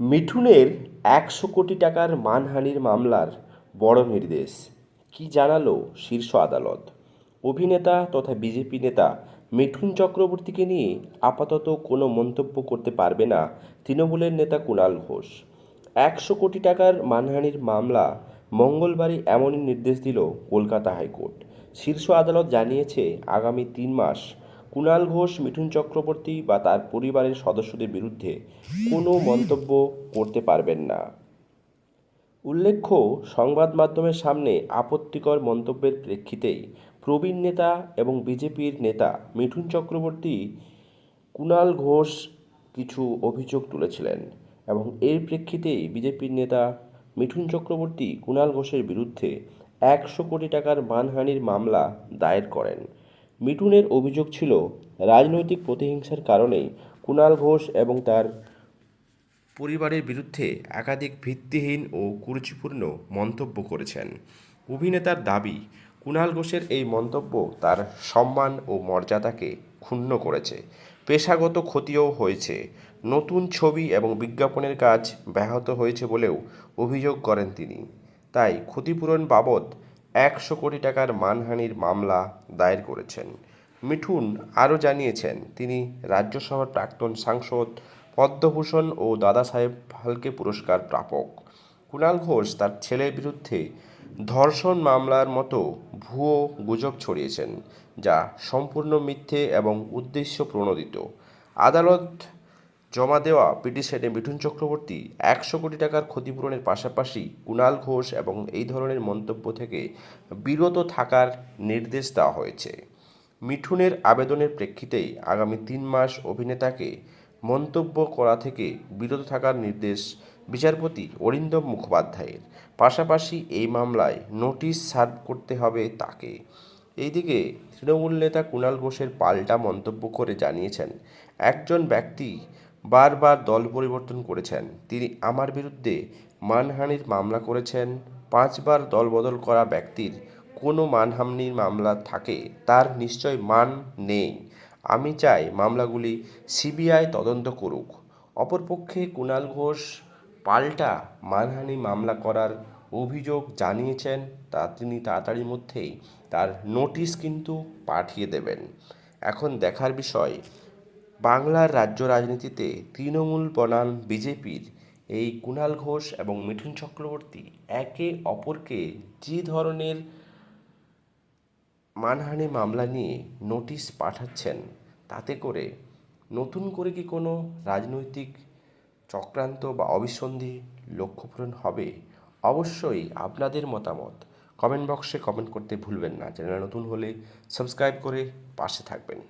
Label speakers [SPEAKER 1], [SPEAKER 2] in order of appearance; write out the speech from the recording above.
[SPEAKER 1] মিঠুনের একশো কোটি টাকার মানহানির মামলার বড় নির্দেশ। কী জানালো শীর্ষ আদালত? অভিনেতা তথা বিজেপি নেতা মিঠুন চক্রবর্তীকে নিয়ে আপাতত কোনো মন্তব্য করতে পারবে না তৃণমূলের নেতা কুণাল ঘোষ। একশো কোটি টাকার মানহানির মামলা মঙ্গলবারই এমনই নির্দেশ দিল কলকাতা হাইকোর্ট। শীর্ষ আদালত জানিয়েছে, আগামী তিন মাস কুণাল ঘোষ, মিঠুন চক্রবর্তী বা তার পরিবারের সদস্যদের বিরুদ্ধে কোনো মন্তব্য করতে পারবেন না। উল্লেখ্য, সংবাদ মাধ্যমের সামনে আপত্তিকর মন্তব্যের প্রেক্ষিতেই প্রবীণ নেতা এবং বিজেপির নেতা মিঠুন চক্রবর্তী, কুণাল ঘোষ কিছু অভিযোগ তুলেছিলেন এবং এর প্রেক্ষিতেই বিজেপির নেতা মিঠুন চক্রবর্তী কুণাল ঘোষের বিরুদ্ধে একশো কোটি টাকার মানহানির মামলা দায়ের করেন। মিঠুনের অভিযোগ ছিল, রাজনৈতিক প্রতিহিংসার কারণেই কুণাল ঘোষ এবং তার পরিবারের বিরুদ্ধে একাধিক ভিত্তিহীন ও কুরুচিপূর্ণ মন্তব্য করেছেন। অভিনেতার দাবি, কুণাল ঘোষের এই মন্তব্য তার সম্মান ও মর্যাদাকে ক্ষুণ্ণ করেছে। পেশাগত ক্ষতিও হয়েছে। নতুন ছবি এবং বিজ্ঞাপনের কাজ ব্যাহত হয়েছে বলেও অভিযোগ করেন তিনি। তাই ক্ষতিপূরণ বাবদ একশো কোটি টাকার মানহানির মামলা দায়ের করেছেন। মিঠুন আরও জানিয়েছেন, তিনি রাজ্যসভার প্রাক্তন সাংসদ, পদ্মভূষণ ও দাদা সাহেব ফালকে পুরস্কার প্রাপক। কুণাল ঘোষ তার ছেলের বিরুদ্ধে ধর্ষণ মামলার মতো ভুয়ো গুজব ছড়িয়েছেন, যা সম্পূর্ণ মিথ্যে এবং উদ্দেশ্য প্রণোদিত আদালত জমা দেওয়া পিটিশনে মিঠুন চক্রবর্তী একশো কোটি টাকার ক্ষতিপূরণের পাশাপাশি কুণাল ঘোষ এবং এই ধরনের মন্তব্য থেকে বিরত থাকার নির্দেশ দেওয়া হয়েছে। মিঠুনের আবেদনের প্রেক্ষিতেই আগামী তিন মাস অভিনেতাকে মন্তব্য করা থেকে বিরত থাকার নির্দেশ বিচারপতি অরিন্দম মুখোপাধ্যায়ের। পাশাপাশি এই মামলায় নোটিশ সার্ভ করতে হবে তাকে। এইদিকে তৃণমূল নেতা কুণাল ঘোষের পাল্টা মন্তব্য করে জানিয়েছেন, একজন ব্যক্তি বারবার দল পরিবর্তন করেছেন। তিনি আমার বিরুদ্ধে মানহানির মামলা করেছেন। পাঁচবার দল বদল করা ব্যক্তির কোনো মানহানির মামলা থাকে, তার নিশ্চয় মান নেই। আমি চাই মামলাগুলি সিবিআই তদন্ত করুক। অপরপক্ষে কুণাল ঘোষ পাল্টা মানহানি মামলা করার অভিযোগ জানিয়েছেন, তা তিনি তাড়াতাড়ির মধ্যেই তার নোটিশ কিন্তু পাঠিয়ে দেবেন। এখন দেখার বিষয় বাংলার রাজ্য রাজনীতিতে তৃণমূল বনাম বিজেপির এই কুণাল ঘোষ এবং মিঠুন চক্রবর্তী একে অপরকে যে ধরনের মানহানি মামলা নিয়ে নোটিশ পাঠাচ্ছেন, তাতে করে নতুন করে কি কোনো রাজনৈতিক চক্রান্ত বা অবিসন্ধি লক্ষ্যপূরণ হবে? অবশ্যই আপনাদের মতামত কমেন্ট বক্সে কমেন্ট করতে ভুলবেন না। চ্যানেল নতুন হলে সাবস্ক্রাইব করে পাশে থাকবেন।